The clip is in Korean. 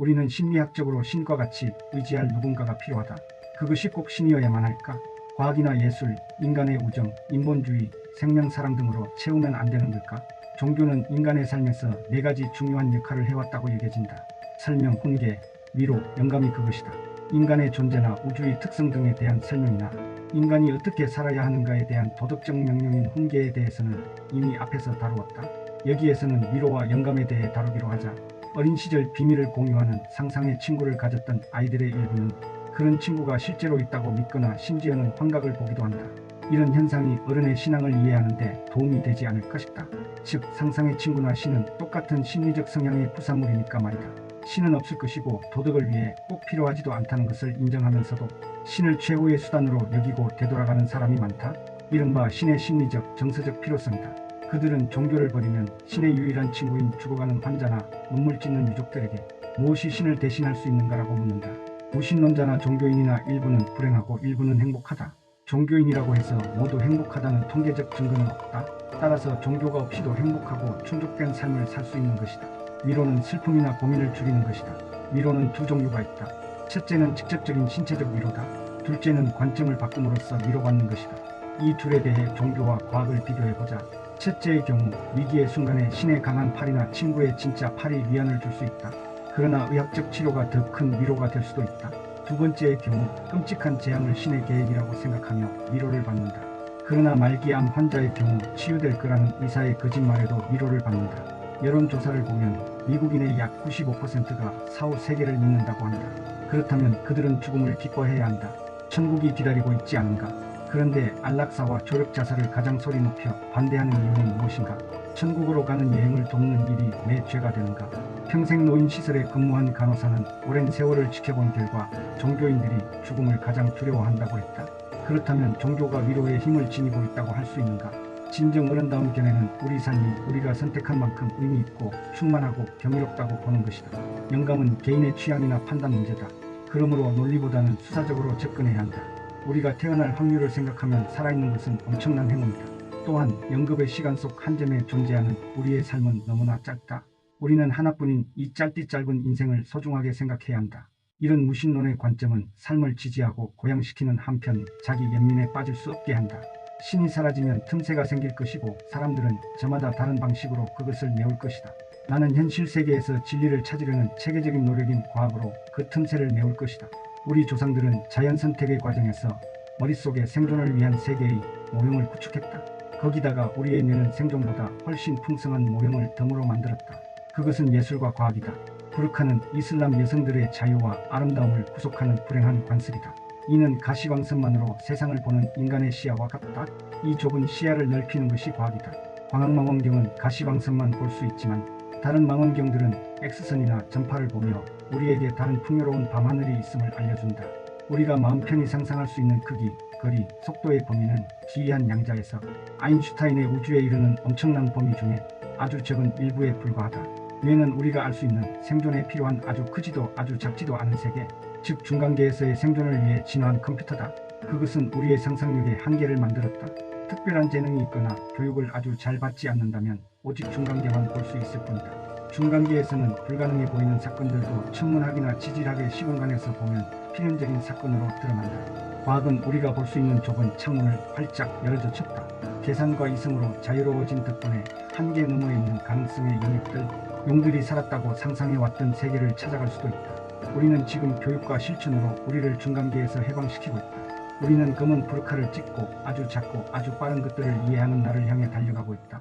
우리는 심리학적으로 신과 같이 의지할 누군가가 필요하다. 그것이 꼭 신이어야만 할까? 과학이나 예술, 인간의 우정, 인본주의, 생명사랑 등으로 채우면 안 되는 걸까? 종교는 인간의 삶에서 네 가지 중요한 역할을 해왔다고 여겨진다. 설명, 훈계, 위로, 영감이 그것이다. 인간의 존재나 우주의 특성 등에 대한 설명이나 인간이 어떻게 살아야 하는가에 대한 도덕적 명령인 훈계에 대해서는 이미 앞에서 다루었다. 여기에서는 위로와 영감에 대해 다루기로 하자. 어린 시절 비밀을 공유하는 상상의 친구를 가졌던 아이들의 일부는 그런 친구가 실제로 있다고 믿거나 심지어는 환각을 보기도 한다. 이런 현상이 어른의 신앙을 이해하는데 도움이 되지 않을까 싶다. 즉 상상의 친구나 신은 똑같은 심리적 성향의 부산물이니까 말이다. 신은 없을 것이고 도덕을 위해 꼭 필요하지도 않다는 것을 인정하면서도 신을 최후의 수단으로 여기고 되돌아가는 사람이 많다. 이른바 신의 심리적 정서적 필요성이다. 그들은 종교를 버리면 신의 유일한 친구인 죽어가는 환자나 눈물 찢는 유족들에게 무엇이 신을 대신할 수 있는가라고 묻는다. 무신론자나 종교인이나 일부는 불행하고 일부는 행복하다. 종교인이라고 해서 모두 행복하다는 통계적 증거는 없다. 따라서 종교가 없이도 행복하고 충족된 삶을 살 수 있는 것이다. 위로는 슬픔이나 고민을 줄이는 것이다. 위로는 두 종류가 있다. 첫째는 직접적인 신체적 위로다. 둘째는 관점을 바꿈으로써 위로받는 것이다. 이 둘에 대해 종교와 과학을 비교해보자. 첫째의 경우 위기의 순간에 신의 강한 팔이나 친구의 진짜 팔이 위안을 줄 수 있다. 그러나 의학적 치료가 더 큰 위로가 될 수도 있다. 두 번째의 경우 끔찍한 재앙을 신의 계획이라고 생각하며 위로를 받는다. 그러나 말기암 환자의 경우 치유될 거라는 의사의 거짓말에도 위로를 받는다. 여론조사를 보면 미국인의 약 95%가 사후 세계를 믿는다고 한다. 그렇다면 그들은 죽음을 기뻐해야 한다. 천국이 기다리고 있지 않은가? 그런데 안락사와 조력 자살을 가장 소리 높여 반대하는 이유는 무엇인가? 천국으로 가는 여행을 돕는 일이 내 죄가 되는가? 평생 노인시설에 근무한 간호사는 오랜 세월을 지켜본 결과 종교인들이 죽음을 가장 두려워한다고 했다. 그렇다면 종교가 위로에 힘을 지니고 있다고 할 수 있는가? 진정 어른다운 견해는 우리 삶이 우리가 선택한 만큼 의미 있고 충만하고 경이롭다고 보는 것이다. 영감은 개인의 취향이나 판단 문제다. 그러므로 논리보다는 수사적으로 접근해야 한다. 우리가 태어날 확률을 생각하면 살아있는 것은 엄청난 행운이다. 또한 연급의 시간 속 한 점에 존재하는 우리의 삶은 너무나 짧다. 우리는 하나뿐인 이 짧디 짧은 인생을 소중하게 생각해야 한다. 이런 무신론의 관점은 삶을 지지하고 고양시키는 한편 자기 연민에 빠질 수 없게 한다. 신이 사라지면 틈새가 생길 것이고 사람들은 저마다 다른 방식으로 그것을 메울 것이다. 나는 현실 세계에서 진리를 찾으려는 체계적인 노력인 과학으로 그 틈새를 메울 것이다. 우리 조상들은 자연 선택의 과정에서 머릿속에 생존을 위한 세계의 모형을 구축했다. 거기다가 우리의 뇌는 생존보다 훨씬 풍성한 모형을 덤으로 만들었다. 그것은 예술과 과학이다. 부르카는 이슬람 여성들의 자유와 아름다움을 구속하는 불행한 관습이다. 이는 가시광선만으로 세상을 보는 인간의 시야와 같다. 이 좁은 시야를 넓히는 것이 과학이다. 광학망원경은 가시광선만 볼 수 있지만 다른 망원경들은 X선이나 전파를 보며 우리에게 다른 풍요로운 밤하늘이 있음을 알려준다. 우리가 마음 편히 상상할 수 있는 크기, 거리, 속도의 범위는 기이한 양자에서 아인슈타인의 우주에 이르는 엄청난 범위 중에 아주 적은 일부에 불과하다. 뇌는 우리가 알 수 있는 생존에 필요한 아주 크지도 아주 작지도 않은 세계, 즉 중간계에서의 생존을 위해 진화한 컴퓨터다. 그것은 우리의 상상력의 한계를 만들었다. 특별한 재능이 있거나 교육을 아주 잘 받지 않는다면 오직 중간계만 볼 수 있을 뿐이다. 중간계에서는 불가능해 보이는 사건들도 천문학이나 지질학의 시공간에서 보면 필연적인 사건으로 드러난다. 과학은 우리가 볼 수 있는 좁은 창문을 활짝 열어줘 쳤다. 계산과 이성으로 자유로워진 덕분에 한계 너머에 있는 가능성의 영역들, 용들이 살았다고 상상해왔던 세계를 찾아갈 수도 있다. 우리는 지금 교육과 실천으로 우리를 중간계에서 해방시키고 있다. 우리는 검은 브루카를 찍고 아주 작고 아주 빠른 것들을 이해하는 날을 향해 달려가고 있다.